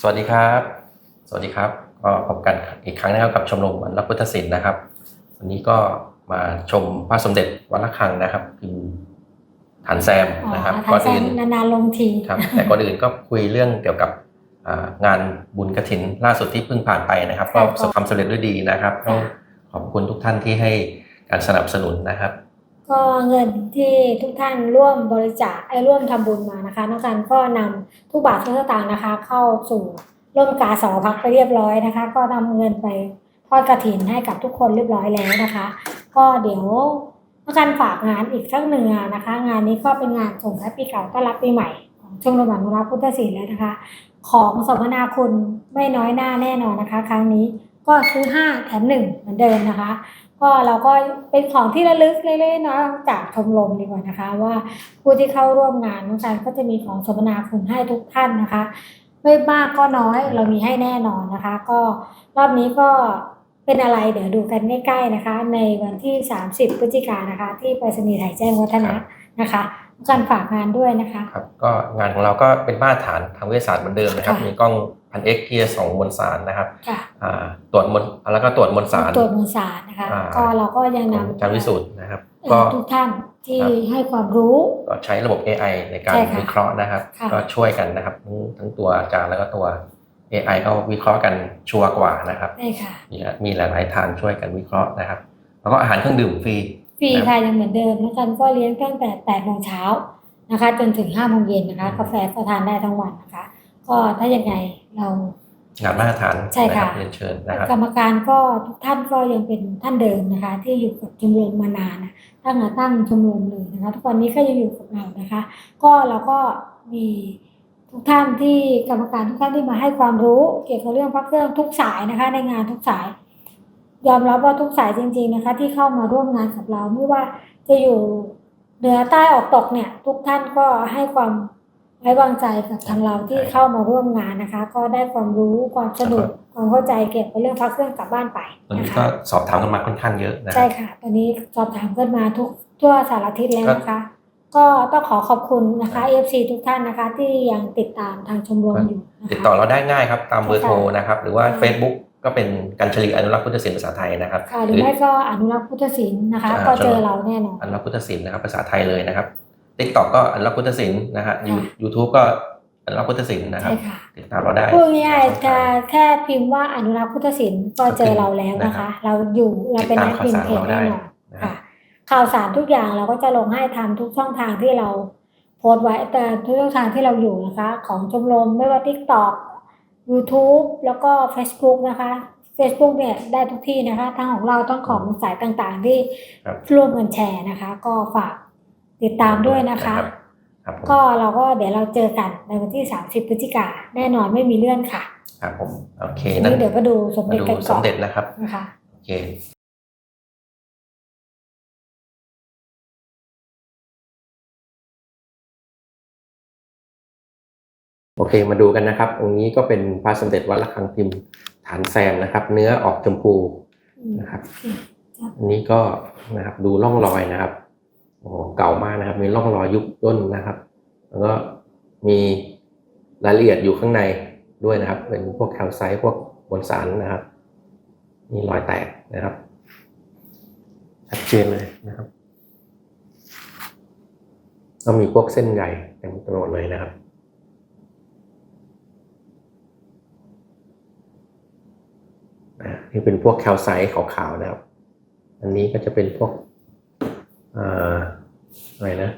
สวัสดีครับ สวัสดีครับ ก็พบกันอีกครั้งนะครับกับชมรมวันรักพุทธศิลป์นะครับ วันนี้ก็มาชมพระสมเด็จวัดระฆังนะครับพิมพ์ฐานแซมอ๋อนะครับทาก่อนแซอื่มนนานๆลงทีครับแต่ก่อนอื่นก็คุยเรื่องเกี่ยวกับอ่างานบุญกระถินล่าสุดที่เพิ่งผ่านไปนะครับ ก็ประสบความสำเร็จด้วยดีนะครับต้องขอบคุณทุกท่านที่ให้การสนับสนุนนะครับ ก็เงินที่ทุกท่านร่วมบริจาคไอ้ร่วมทำบุญมานะคะน้องกันก็นำทุกบาททุกสตางค์นะคะ เข้าสู่ร่วมกาสาวพักไปเรียบร้อยนะคะ ก็นำเงินไปทอดกระถินให้กับทุกคนเรียบร้อยแล้วนะคะ ก็เดี๋ยวน้องกันฝากงานอีกสักหนึ่งงานนะคะ งานนี้ก็เป็นงานส่งท้ายปีเก่าต้อนรับปีใหม่ของชมรมอนุรักษ์พุทธศิลป์แล้วนะคะ ของสมนาคุณไม่น้อยหน้าแน่นอนนะคะ ครั้งนี้ ก็ซื้อ 5 แถม1เหมือนเดิมนะคะ ก็เราก็เป็นของที่ระลึกเล็กๆน้อยๆจากชมรมดีกว่านะคะ ว่าผู้ที่เข้าร่วมงานน้องการก็จะมีของสมนาคุณให้ทุกท่านนะคะ ไม่มากก็น้อยเรามีให้แน่นอนนะคะ ก็รอบนี้ก็เป็นอะไรเดี๋ยวดูกันใกล้ๆนะคะ ในวันที่ 30 พฤศจิกายนนะคะ ที่ไปรษณีย์ไทยแจ้งวัฒนะนะคะ องการฝากงานด้วยนะคะครับก็งานของเราก็เป็นมาตรฐานทางวิทยาศาสตร์เหมือนเดิมนะครับค่ะมีกล้องพันเอ็กที่จะส่องมวลสารนะครับค่ะอ่าตรวจมวลแล้วก็ตรวจมวลสารตรวจมูลสารนะคะอ่าก็เราก็ยังของนำอาจารย์วิสุทธ์นะครับเอ่อก็ทุกท่านที่ครับให้ความรู้ก็ใช้ระบบ AI ในการใช่ค่ะวิเคราะห์นะครับค่ะก็ช่วยกันนะครับทั้งทั้งตัวอาจารย์แล้วก็ตัว AI ก็วิเคราะห์กันชัวร์กว่านะครับได้ค่ะมีมีหลายๆทางช่วยกันวิเคราะห์นะครับ แล้วก็อาหารเครื่องดื่มฟรี ฟรีครับค่ะยังเหมือนเดิมแล้วกันก็เลี้ยงตั้งแต่8โมงเช้านะคะ จนถึง5โมงเย็นนะคะอืมกาแฟก็ทานได้ทั้งวันนะคะ ก็ถ้ายังไงเรางานมาตรฐานใช่นะคค่ะรับเรียนเชิญนะครับกรรมการก็ทุกท่านก็ยังเป็นท่านเดิมนะคะ ที่อยู่กับชมรมมานานนะตั้งแต่ตั้งชมรมเลยนะคะ ทุกวันนี้ก็ยังอยู่กับเรานะคะ ก็เราก็มีทุกท่านที่กรรมการทุกท่านที่มาให้ความรู้ เกี่ยวกับเรื่องพระเครื่องทุกสายนะคะ ในงานทุกสาย ยอมรับว่าทุกสายจริง ๆนะคะ ที่เข้ามาร่วมงานกับเราไม่ว่าจะอยู่เหนือใต้ออกตกเนี่ย ทุกท่านก็ให้ความไว้วางใจกับทางเราที่เข้ามาร่วมงานนะคะ ก็ได้ความรู้ความสนุกความเข้าใจเกี่ยวกับเรื่องพระเครื่องกลับบ้านไปตอนนะนี้ก็คะสอบถามกันมาค่อนข้างเยอะนะคใช่รับค่ะ ตอนนี้สอบถามกันมาทุกทั่วสารทิศแล้วนะคะ ก็ต้องขอขอบคุณนะคะ FC ทุกท่านนะคะ ที่ยังติดตามทางชมรมอยู่นะคะติดต่อเราได้ง่ายครับ ตามเบอร์โทรนะครับ หรือว่าค่ะ Facebook ก็เป็นกันชลีอนุรักษ์พุทธศิลป์ภาษาไทยนะครับค่ะหรือไม่ก็อนุรักษ์พุทธศิลป์นะคะอ่าก็เจอเราแน่นอนอนุรักษ์พุทธศิลป์นะครับภาษาไทยเลยนะครับ TikTok ก็อนุรักษ์พุทธศิลป์นะฮะค่ะยูทูบก็อนุรักษ์พุทธศิลป์นะครับใช่ค่ะติดตามเราได้พูดง่ายๆจะแค่พิมพ์ว่าอนุรักษ์พุทธศิลป์ก็เจอเราแล้วนะนะครัคะบเราอยู่เราเป็นติดนัตากมพิมพ์เพจข่าวสารเราได้แน่นอนนะครับค่ะข่าวสารทุกอย่างเราก็จะลงให้ทำทุกช่องทางที่เราโพสต์ไว้แต่ทุกช่องทางที่เราอยู่นะคะ ของชมรมไม่ว่า TikTok YouTube แล้วก็ Facebook นะคะ Facebook เนี่ยได้ทุกที่นะคะทั้งของเราทั้งของสายต่างๆ ที่ครับ ร่วมกันแชร์นะคะ ก็ฝากติดตามด้วยนะคะ ครับผมก็เราก็เดี๋ยวเราเจอกันในวันที่ 30พฤศจิกาแน่นอนไม่มีเลื่อนค่ะครับผมโอเคทีนั่นนี้เดี๋ยวก็ดูสมมาเด็จดูกันสก่อมนเด็จนะครับนะคะ โอเค โอเคมาดูกันนะครับตรงนี้ก็เป็นพระสมเด็จวัดระฆังพิมพ์ฐานแซมนะครับ เนื้อออกชมพูอืมนะครับอันนี้ก็นะครับดูร่องรอยนะครับโอ้โหเก่ามากนะครับ มีร่องรอยยุบย่นนะครับ แล้วก็มีรายละเอียดอยู่ข้างในด้วยนะครับ เป็นพวกแคลไซต์พวกมวลสารนะครับ มีรอยแตกนะครับชัดเจนเลยนะครับก็มีพวกเส้นใหญ่เต็มไปหมดเลยนะครับ อ่านี่เป็นพวกแคลไซต์ขาวๆนะครับ อันนี้ก็จะเป็นพวกอ่าอะไรนะ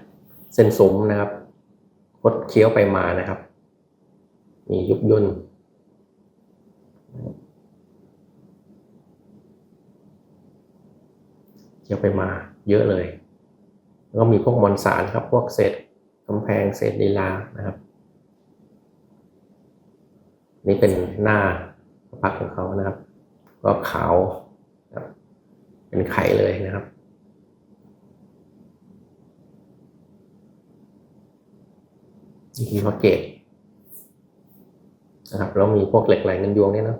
เส้นสมนะครับคดเคี้ยวไปมานะครับ มียุบย่นเคี้ยวไปมาเยอะเลย แล้วก็มีพวกมวลสารครับ พวกเศษกำแพงเศษลีลานะครับ นี่เป็นหน้าพักของเขานะครับ ก็ขาวเป็นไข่เลยนะครับ นี่คือพระเกตนะครับแล้วมีพวกเหล็กไหลเงินยวงเนี่ยนะ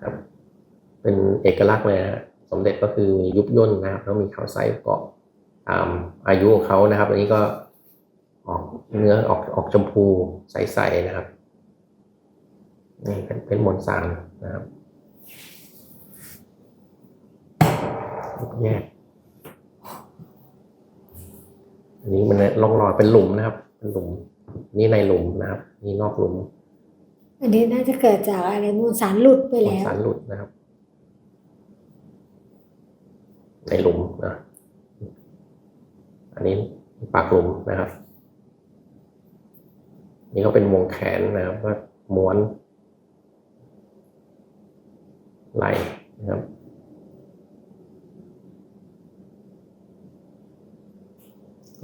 ครับ เป็นเอกลักษณ์เลยฮะสมเด็จก็คือมียุบย่นนะครับ แล้วมีเขาไซส์เกาะตามอายุของเขานะครับ อันนี้ก็ ออกเนื้อออกออกชมพูใสๆนะครับ นี่เป็นเป็นมวลสารนะครับแยกอันนี้มันร่องรอยเป็นหลุมนะครับ เป็นหลุม นี่ในหลุมนะครับ นี่นอกหลุม อันนี้น่าจะเกิดจากอะไรมูลสารหลุดไปมวลแล้วสารหลุดนะครับ ในหลุมนะ อันนี้ปากหลุมนะครับ นี่ก็เป็นวงแขนนะครับก็ม้วน ไหลนะครับ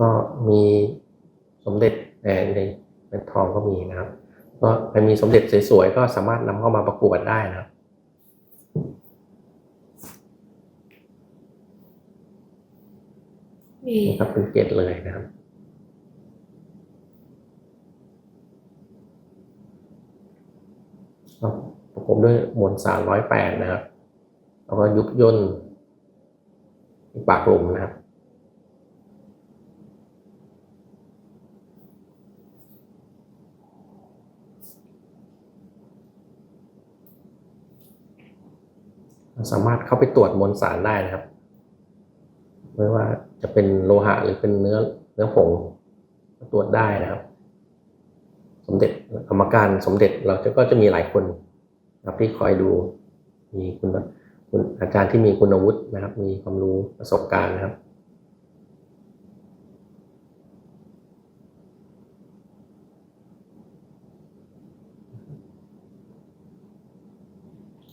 ก็มีสมเด็จในในเป็นทองก็มีนะครับ ก็ใครมีสมเด็จสวยๆก็สามารถนำเข้ามาประกวดได้นะครับนี่นี่ครับเป็นเกตเลยนะครับ ก็ ประกอบด้วยมวลสารร้อยแปดนะครับ แล้วก็ยุบย่นปากหลุมนะครับ สามารถเข้าไปตรวจมวลสารได้นะครับ ไม่ว่าจะเป็นโลหะหรือเป็นเนื้อเนื้อผงตรวจได้นะครับ สมเด็จกรรมการสมเด็จเราจะก็จะมีหลายคนนะครับที่คอยดูมีคุณคุณอาจารย์ที่มีคุณวุฒินะครับ มีความรู้ประสบการณ์นะครับ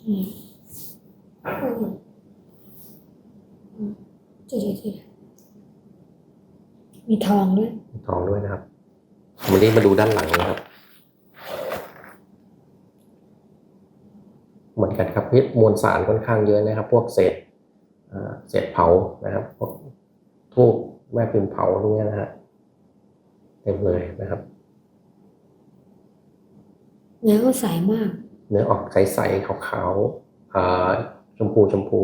อืมอืมอืมจุดที่มีทองด้วยทองด้วยนะครับวันนี้มาดูด้านหลังนะครับ เหมือนกันครับพิษมวลสารค่อนข้างเยอะนะครับ พวกเศษอ่าเศษเผานะครับพวกทูบแม่พิมพ์เผาพวกเนี้ยนะฮะเต็มเลยนะครับ เนื้อก็ใสมาก เนื้อออกใสๆขาวๆอ่าชมพูชมพู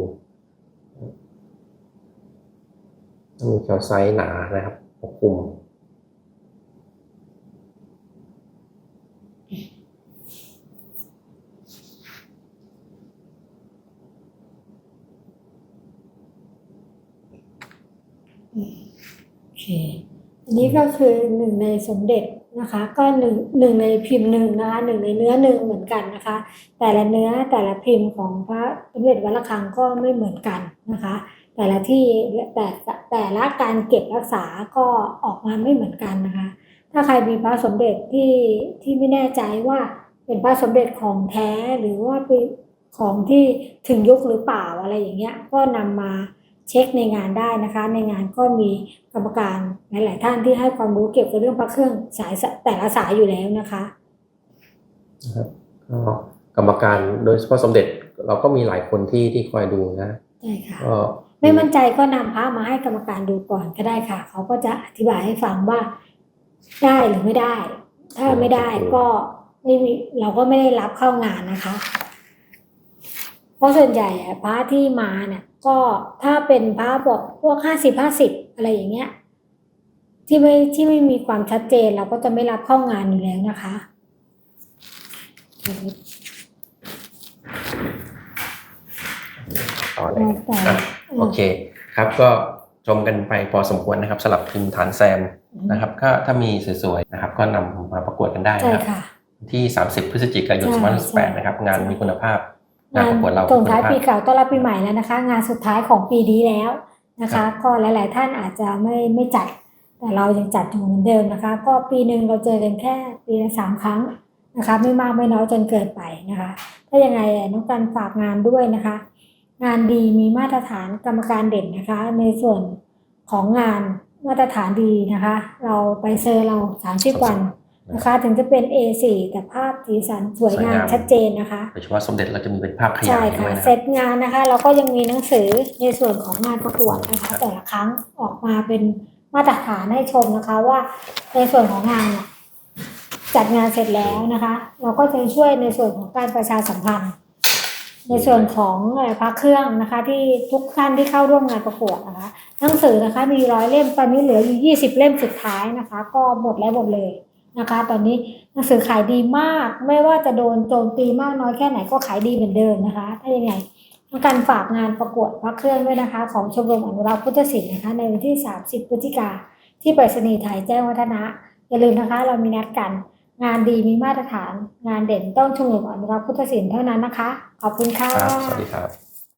มีแคลไซต์หนานะครับปกคลุม โอเค อั นี้ก็คือหนึ่งในสมเด็จนะคะ ก็หนึ่งหนึ่งในพิมพ์หนึ่งนะคะหนึ่งในเนื้อหนึ่งเหมือนกันนะคะ แต่ละเนื้อแต่ละพิมพ์ของพระสมเด็จวัดระฆังก็ไม่เหมือนกันนะคะ แต่ละที่แต่แต่ละการเก็บรักษาก็ออกมาไม่เหมือนกันนะคะ ถ้าใครมีพระสมเด็จที่ที่ไม่แน่ใจว่าเป็นพระสมเด็จของแท้หรือว่าเป็นของที่ถึงยุคหรือเปล่าอะไรอย่างเงี้ยก็นำมา เช็คในงานได้นะคะ ในงานก็มีกรรมการหลาย ๆ ท่านที่ให้ความรู้เกี่ยวกับเรื่องพระเครื่องสายแต่ละสายอยู่แล้วนะคะนะครับก็กรรมการโดยเฉพาะสมเด็จเราก็มีหลายคนที่ที่คอยดูนะใช่ค่ะก็ไม่มั่นใจก็นำพระมาให้กรรมการดูก่อนก็ได้ค่ะ เขาก็จะอธิบายให้ฟังว่าได้หรือไม่ได้ ถ้าไม่ได้ก็ไม่มีเราก็ไม่ได้รับเข้างานนะคะ เพราะส่วนใหญ่อะพระที่มาเนี่ย ก็ถ้าเป็นพระบอกพวกห้าสิบห้าสิบอะไรอย่างเงี้ย ที่ไม่ที่ไม่มีความชัดเจนเราก็จะไม่รับเข้างานอยู่แล้วนะคะต่อเลยต่ออะโอเคครับก็ชมกันไปพอสมควรนะครับสำหรับพิมพ์ฐานแซมนะครับก็ถ้ามีสวยๆนะครับ ก็นำมาประกวดกันได้ใช่นะครับค่ะที่ 30 พฤศจิกายนใช่ใช่2018นะครับ งานมีคุณภาพ งานงานประกวดเราส่งท้ายคุณภพปีเก่าต้อนรับปีใหม่แล้วนะคะ งานสุดท้ายของปีนี้แล้วนะครัคะบก็หลาย ๆ ท่านอาจจะไม่ไม่จัด แต่เรายังจัดอยู่เหมือนเดิมนะคะ ก็ปีหนึ่งเราเจอกันแค่ปีละสามครั้งนะคะ ไม่มากไม่น้อยจนเกินไปนะคะถ้ายังไงน้องกันฝากงานด้วยนะคะ งานดีมีมาตรฐานกรรมการเด่นนะคะ ในส่วนของงานมาตรฐานดีนะคะ เราไปเซอร์เราสามสิบวัน นะคะ ถึงจะเป็น A4 แต่ภาพสีสันสวยงามชัดเจนนะคะโดยเฉพาะสมเด็จเราจะมีเป็นภาพขใช่ยายค่ะด้วยนะคเสรัร็บจงานนะคะเราก็ยังมีหนังสือในส่วนของงานประกวดนะคะ แต่ละครั้งออกมาเป็นมาตรฐานให้ชมนะคะว่าในส่วนของงานน่ะจัดงานเสร็จแล้วนะคะ เราก็จะช่วยในส่วนของการประชาสัมพันธ์ ในส่วนของเอ่อพระเครื่องนะคะ ที่ทุกท่านที่เข้าร่วมงานประกวดนะคะหนังสือนะคะมีร้อยเล่มตอนนี้เหลืออยู่ยี่สิบเล่มสุดท้ายนะคะ ก็หมดแล้วหมดเลย นะคะ ตอนนี้หนังสือขายดีมาก ไม่ว่าจะโดนโจมตีมากน้อยแค่ไหนก็ขายดีเหมือนเดิมนะคะ ถ้ายังไงต้องการฝากงานประกวดพระเครื่องด้วยนะคะ ของชมรมอนุรักษ์พุทธศิลป์นะคะ ในวันที่ 30พฤศจิกาที่ไปรษณีย์ไทยแจ้งวัฒนะ อย่าลืมนะคะ เรามีนัดกัน งานดีมีมาตรฐาน งานเด่นต้องชมรมอนุรักษ์พุทธศิลป์เท่านั้นนะคะ ขอบคุณค่ะ ครับ สวัสดีครับ